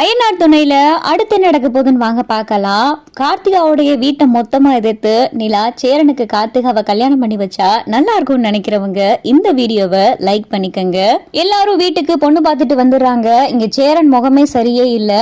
ஐயனார் துணையில அடுத்து நடக்க போகுதுன்னு வாங்க பார்க்கலாம். கார்த்திகாவுடைய வீட்டை மொத்தமா எதிர்த்து நிலா சேரனுக்கு கார்த்திகாவை கல்யாணம் பண்ணி வச்சா நல்லா இருக்கும்னு நினைக்கிறவங்க இந்த வீடியோவை லைக் பண்ணிக்கங்க. எல்லாரும் வீட்டுக்கு பொண்ணு பார்த்துட்டு வந்துடுறாங்க. இங்க சேரன் முகமே சரியே இல்ல.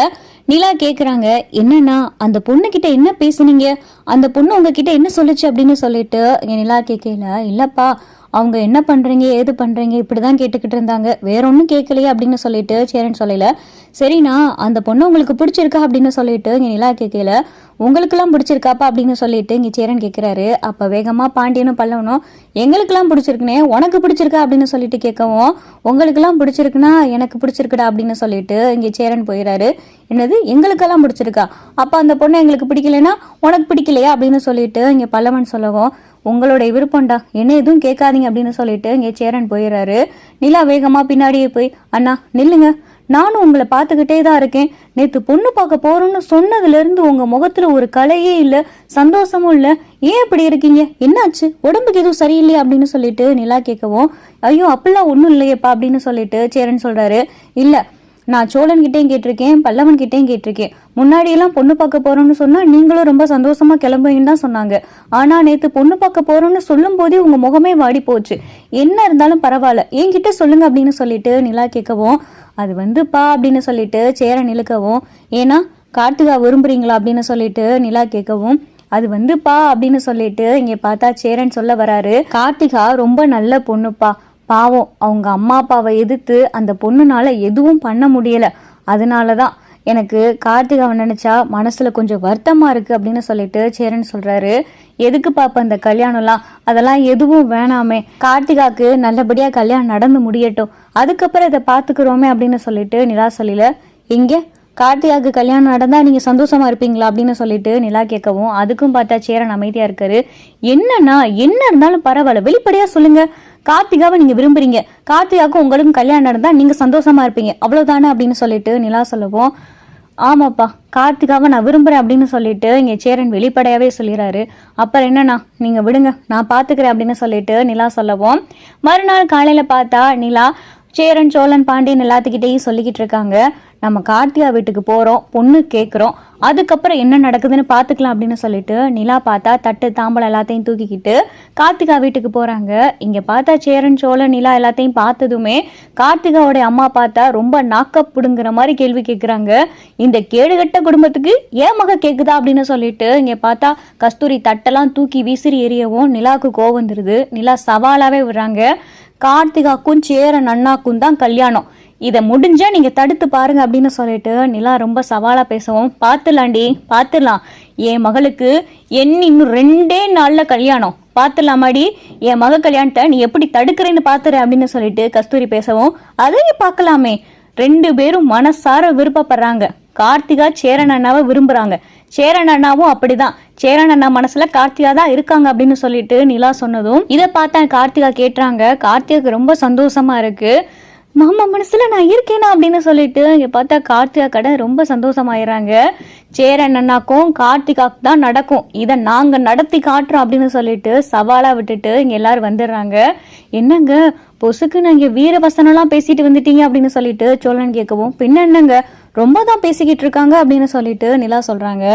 நிலா கேக்குறாங்க என்னன்னா அந்த பொண்ணு கிட்ட என்ன பேசுனீங்க? அந்த பொண்ணு உங்ககிட்ட என்ன சொல்லுச்சு? அப்படின்னு சொல்லிட்டு இங்கே நிலா கேட்கல இல்லப்பா அவங்க என்ன பண்றீங்க ஏது பண்றீங்க இப்படிதான் கேட்டுக்கிட்டு இருந்தாங்க. வேற ஒன்றும் கேட்கலையே அப்படின்னு சொல்லிட்டு சேரன் சொல்லல. சரிண்ணா அந்த பொண்ணு உங்களுக்கு பிடிச்சிருக்கா அப்படின்னு சொல்லிட்டு இங்க நிலா கேட்கல. உங்களுக்கெல்லாம் பிடிச்சிருக்காப்பா அப்படின்னு சொல்லிட்டு இங்கே சேரன் கேட்குறாரு அப்போ வேகமாக பாண்டியனும் பல்லவனும் எங்களுக்கெல்லாம் பிடிச்சிருக்குனே உனக்கு பிடிச்சிருக்கா? அப்படின்னு சொல்லிட்டு கேட்கவும் உங்களுக்கெல்லாம் பிடிச்சிருக்குன்னா எனக்கு பிடிச்சிருக்குடா அப்படின்னு சொல்லிட்டு இங்கே சேரன் போயிடாரு என்னது? எங்களுக்கெல்லாம் பிடிச்சிருக்கா? அப்போ அந்த பொண்ணு எங்களுக்கு பிடிக்கலைன்னா உனக்கு பிடிக்கலையா? அப்படின்னு சொல்லிட்டு இங்கே பல்லவன் சொல்லவும் உங்களுடைய விருப்பம்டா என்ன எதுவும் கேட்காதீங்க அப்படின்னு சொல்லிட்டு இங்கே சேரன் போயிடுறாரு நிலா வேகமாக பின்னாடியே போய் அண்ணா நில்லுங்க. நானும் உங்களை பார்த்துக்கிட்டே தான் இருக்கேன். நேற்று பொண்ணு பார்க்க போறோம்னு சொன்னதுலேருந்து உங்கள் முகத்தில் ஒரு கலையே இல்லை சந்தோஷமும் இல்லை. ஏன் இப்படி இருக்கீங்க? என்னாச்சு? உடம்புக்கு எதுவும் சரியில்லையா அப்படின்னு சொல்லிட்டு நிலா கேட்கவும் ஐயோ அப்படிலாம் ஒன்றும் இல்லையேப்பா அப்படின்னு சொல்லிட்டு சேரன் சொல்கிறாரு இல்லை நான் சோழன் கிட்டேயும் கேட்டிருக்கேன் பல்லவன் கிட்டேயும் கேட்டிருக்கேன். முன்னாடி எல்லாம் பொண்ணு பார்க்க போறோம்னு சொன்னா நீங்களும் ரொம்ப சந்தோஷமா கிளம்புவீங்கன்னு தான் சொன்னாங்க. ஆனா நேத்து பொண்ணு பார்க்க போறோம்னு சொல்லும் போதே உங்க முகமே வாடி போச்சு. என்ன இருந்தாலும் பரவாயில்ல. என்கிட்ட சொல்லுங்க அப்படின்னு சொல்லிட்டு நிலா கேட்கவும் அது வந்துப்பா அப்படின்னு சொல்லிட்டு சேரன் இழுக்கவும் ஏன்னா கார்த்திகா விரும்புறீங்களா அப்படின்னு சொல்லிட்டு நிலா கேட்கவும் அது வந்துப்பா அப்படின்னு சொல்லிட்டு இங்க பார்த்தா சேரன் சொல்ல வராரு கார்த்திகா ரொம்ப நல்ல பொண்ணுப்பா. பாவம் அவங்க அம்மா அப்பாவை எதிர்த்து அந்த பொண்ணுனால எதுவும் பண்ண முடியல. அதனால தான் எனக்கு கார்த்திகாவை நினச்சா மனசில் கொஞ்சம் வருத்தமாக இருக்குது அப்படின்னு சொல்லிட்டு சேரன் சொல்கிறாரு எதுக்கு பாப்பா இந்த கல்யாணம்லாம்? அதெல்லாம் எதுவும் வேணாமே. கார்த்திகாக்கு நல்லபடியாக கல்யாணம் நடந்து முடியட்டும். அதுக்கப்புறம் இதை பார்த்துக்கிறோமே அப்படின்னு சொல்லிட்டு நிலா சொல்லல எங்கே? கார்த்திகாக்கு கல்யாணம் நடந்தால் நீங்கள் சந்தோஷமாக இருப்பீங்களா? அப்படின்னு சொல்லிட்டு நிலா கேட்கவும் அதுக்கும் பார்த்தா சேரன் அமைதியாக இருக்காரு. என்னன்னா என்ன இருந்தாலும் பரவாயில்ல. வெளிப்படையாக சொல்லுங்கள் கார்த்திகாவை நீங்க விரும்புறீங்க. கார்த்திகாவுக்கும் உங்களுக்கும் கல்யாணம் நடந்தா நீங்க சந்தோஷமா இருப்பீங்க. அவ்வளவுதானே அப்படின்னு சொல்லிட்டு நிலா சொல்லுவோம். ஆமாப்பா கார்த்திகாவை நான் விரும்புறேன் அப்படின்னு சொல்லிட்டு இங்கே சேரன் வெளிப்படையாவே சொல்லிடுறாரு அப்புறம் என்னண்ணா நீங்க விடுங்க நான் பாத்துக்கிறேன் அப்படின்னு சொல்லிட்டு நிலா சொல்லவும். மறுநாள் காலையில பார்த்தா நிலா சேரன் சோழன் பாண்டியன் எல்லாத்துக்கிட்டேயும் சொல்லிக்கிட்டு இருக்காங்க. நம்ம கார்த்திகா வீட்டுக்கு போகிறோம் பொண்ணு கேட்குறோம் அதுக்கப்புறம் என்ன நடக்குதுன்னு பார்த்துக்கலாம் அப்படின்னு சொல்லிட்டு நிலா பார்த்தா தட்டு தாம்பலம் எல்லாத்தையும் தூக்கிக்கிட்டு கார்த்திகா வீட்டுக்கு போகிறாங்க இங்கே பார்த்தா சேரன் சோழன் நிலா எல்லாத்தையும் பார்த்ததுமே கார்த்திகாவோடைய அம்மா பார்த்தா ரொம்ப நாக்கப்புடுங்கிற மாதிரி கேள்வி கேட்குறாங்க இந்த கேடுகட்ட குடும்பத்துக்கு ஏன் மக கேட்குதா அப்படின்னு சொல்லிட்டு இங்கே பார்த்தா கஸ்தூரி தட்டெல்லாம் தூக்கி விசிறி எரியவும் நிலாவுக்கு கோவம் வந்துருது. நிலா சவாலாகவே விடுறாங்க. கார்த்திகாக்கும் சேரன் அண்ணாக்கும் தான் கல்யாணம். இதை முடிஞ்சால் நீங்கள் தடுத்து பாருங்க அப்படின்னு சொல்லிட்டு நிலா ரொம்ப சவாலாக பேசவும் பார்த்துலாண்டி பார்த்துலாம் என் மகளுக்கு என் இன்னும் ரெண்டே நாளில் கல்யாணம். பார்த்துலாமாடி என் மக கல்யாணத்தை நீ எப்படி தடுக்கிறேன்னு பார்த்துற அப்படின்னு சொல்லிட்டு கஸ்தூரி பேசவும் அதையும் பார்க்கலாமே. ரெண்டு பேரும் மனசார விருப்பப்படுறாங்க. கார்த்திகா சேரன் அண்ணாவை விரும்புகிறாங்க சேரன் அண்ணாவும் அப்படிதான். சேரன் அண்ணா மனசுல கார்த்திகா தான் இருக்காங்க அப்படின்னு சொல்லிட்டு நிலா சொன்னதும் இதை பார்த்தா கார்த்திகா கேட்டுறாங்க கார்த்திகாக்கு ரொம்ப சந்தோஷமா இருக்கு. மாமா மனசுல நான் இருக்கேனா அப்படின்னு சொல்லிட்டு இங்க பார்த்தா கார்த்திகா கடை ரொம்ப சந்தோஷமாயிறாங்க. சேரன் அண்ணாக்கும் கார்த்திகாக்கு தான் நடக்கும். இதை நாங்க நடத்தி காட்டுறோம் அப்படின்னு சொல்லிட்டு சவாலா விட்டுட்டு இங்க எல்லாரும் வந்துடுறாங்க. என்னங்க பொசுக்கு நீங்க வீர வசனம்லாம் பேசிட்டு வந்துட்டீங்க அப்படின்னு சொல்லிட்டு சோழன் கேட்கவும் பின்ன என்னங்க ரொம்ப தான் பேசிக்கிட்டு இருக்காங்க அப்படின்னு சொல்லிட்டு நிலா சொல்றாங்க.